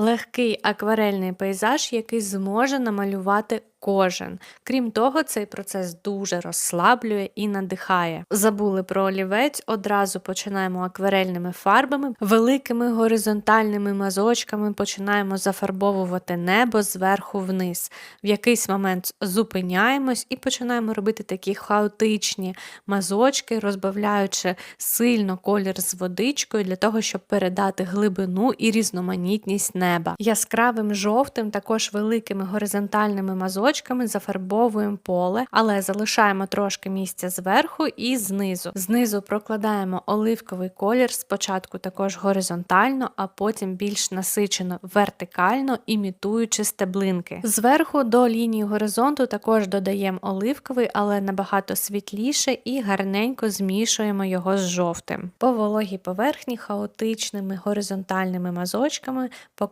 Легкий акварельний пейзаж, який зможе намалювати кожен. Крім того, цей процес дуже розслаблює і надихає. Забули про олівець, одразу починаємо акварельними фарбами, великими горизонтальними мазочками починаємо зафарбовувати небо зверху вниз. В якийсь момент зупиняємось і починаємо робити такі хаотичні мазочки, розбавляючи сильно колір з водичкою для того, щоб передати глибину і різноманітність неба. Яскравим жовтим, також великими горизонтальними мазочками зафарбовуємо поле, але залишаємо трошки місця зверху і знизу. Знизу прокладаємо оливковий колір, спочатку також горизонтально, а потім більш насичено вертикально, імітуючи стеблинки. Зверху до лінії горизонту також додаємо оливковий, але набагато світліше і гарненько змішуємо його з жовтим. По вологій поверхні хаотичними горизонтальними мазочками показуємо